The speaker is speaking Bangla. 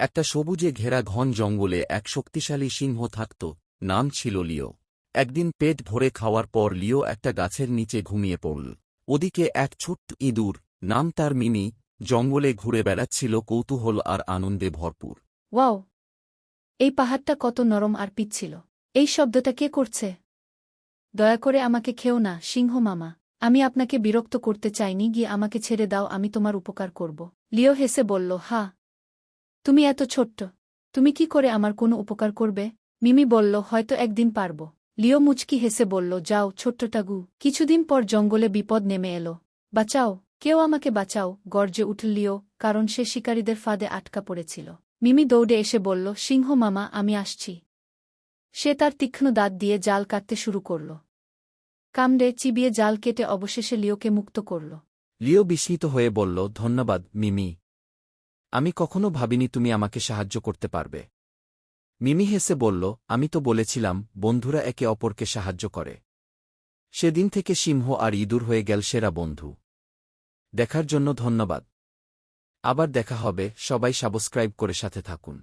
একটা সবুজে ঘেরা ঘন জঙ্গলে এক শক্তিশালী সিংহ থাকত, নাম ছিল লিও। একদিন পেট ভরে খাওয়ার পর লিও একটা গাছের নিচে ঘুমিয়ে পড়ল। ওদিকে এক ছোট্ট ইঁদুর, নাম তার মিনি জঙ্গলে ঘুরে বেড়াচ্ছিল কৌতূহল আর আনন্দে ভরপুর। ওয়াও! এই পাহাড়টা কত নরম আর পিচ্ছিল। এই শব্দটা কে করছে? দয়া করে আমাকে খেও না, সিংহ মামা। আমি আপনাকে বিরক্ত করতে চাইনি, গিয়ে আমাকে ছেড়ে দাও, আমি তোমার উপকার করব। লিও হেসে বলল, হা তুমি এত ছোট্ট। তুমি কি করে আমার কোনো উপকার করবে? মিমি বলল, হয়তো একদিন পারব। লিও মুচকি হেসে বলল, যাও ছোট্টটাগু কিছুদিন পর জঙ্গলে বিপদ নেমে এলো। বাঁচাও, কেউ আমাকে বাঁচাও। গর্জে উঠল লিও, কারণ সে শিকারীদের ফাঁদে আটকা পড়েছিল। মিমি দৌড়ে এসে বলল, সিংহ মামা, আমি আসছি। সে তার তীক্ষ্ণ দাঁত দিয়ে জাল কাটতে শুরু করল। কামড়ে চিবিয়ে জাল কেটে অবশেষে লিওকে মুক্ত করল। লিও বিস্মিত হয়ে বলল, ধন্যবাদ, মিমি। আমি কখনো ভাবিনি তুমি আমাকে সাহায্য করতে পারবে। মিমি হেসে বলল, আমি তো বলেছিলাম, বন্ধুরা একে অপরকে সাহায্য করে। সেদিন থেকে সিংহ আর ইঁদুর হয়ে গেল সেরা বন্ধু। দেখার জন্য ধন্যবাদ। আবার দেখা হবে, সবাই সাবস্ক্রাইব করে সাথে থাকুন।